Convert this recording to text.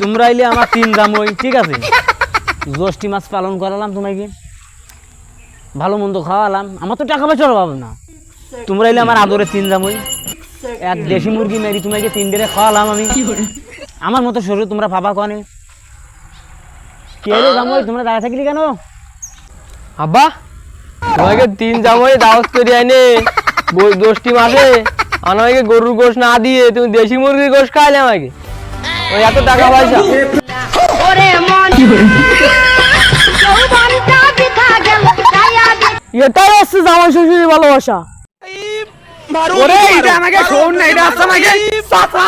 তোমরা এলে আমার তিন ঠিক আছে? মাছ পালন করালাম তোমাকে। ভালো মন্দ খাওয়ালাম। আমার তো টাকা না। তোমরা এলে আমার আদরে তিন এক দেশি মুরগি মেরি তোমাকে তিন খাওয়ালাম আমি। আমার মতো শরীর তোমরা ভাবা কনে। কে রে তোমরা দাঁড়া থাকলি কেন? আব্বা, তোমাকে তিন জামাই দাওয়াত করে দশটি মাসে। আমাকে গরুর গোশ না দিয়ে তুমি দেশি মুরগির গোশ খাইলে আমাকে? ওই এত টাকা পয়সা। মন। এটাই হচ্ছে জামাই শ্বশুরের ভালোবাসা। ওরে এটা আমাকে শোন না এটা হচ্ছে আমাকে চাচা।